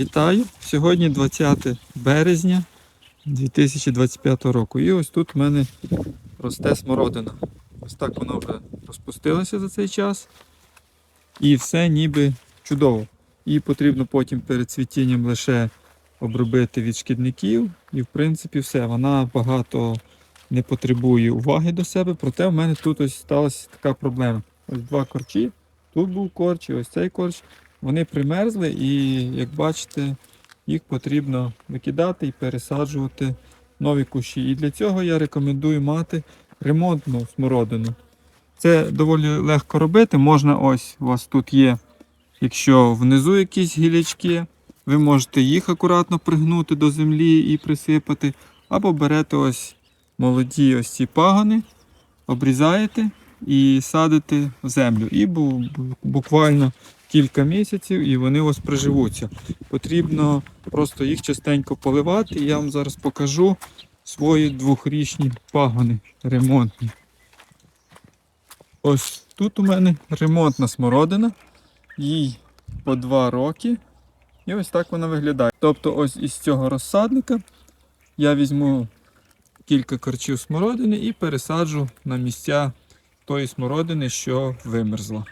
Вітаю! Сьогодні 20 березня 2025 року. І ось тут в мене росте смородина. Ось так воно вже розпустилося за цей час. І все ніби чудово. Її потрібно потім перед цвітінням лише обробити від шкідників. І в принципі все. Вона багато не потребує уваги до себе. Проте в мене тут ось сталася така проблема. Ось два корчі. Тут був корч, і ось цей корч. Вони примерзли і, як бачите, їх потрібно викидати і пересаджувати нові кущі. І для цього я рекомендую мати ремонтну смородину. Це доволі легко робити. Можна ось у вас тут є, якщо внизу якісь гілячки, ви можете їх акуратно пригнути до землі і присипати. Або берете ось молоді ось ці пагони, обрізаєте і садите в землю. І бу- бу- буквально кілька місяців і вони вас приживуться. Потрібно просто їх частенько поливати. Я вам зараз покажу свої двохрічні пагони ремонтні. Ось тут у мене ремонтна смородина, їй по 2 роки. І ось так вона виглядає. Тобто, ось із цього розсадника я візьму кілька корчів смородини і пересаджу на місця тої смородини, що вимерзла.